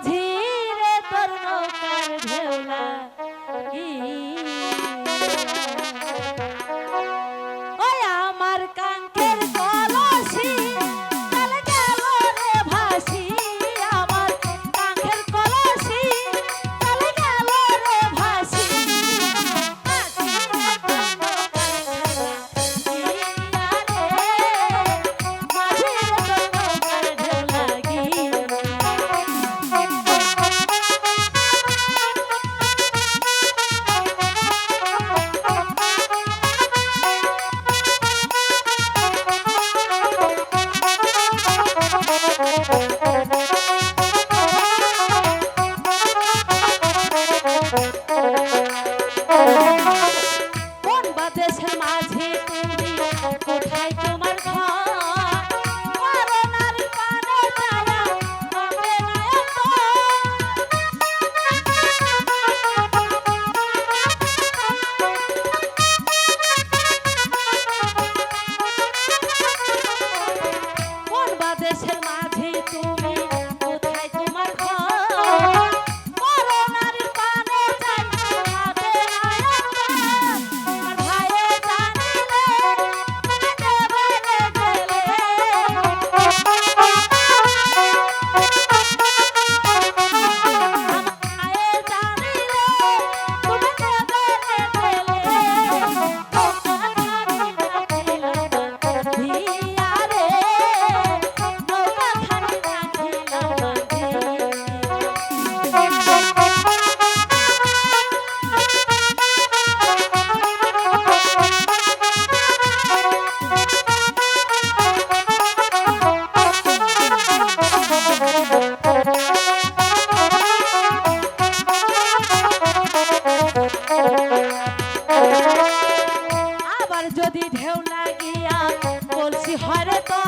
天。কোন বাতাসের মাঝে তুমি? কোথায় তোমার কোন বাতাসের ঢেউ লাগিয়া বলছি হরে তো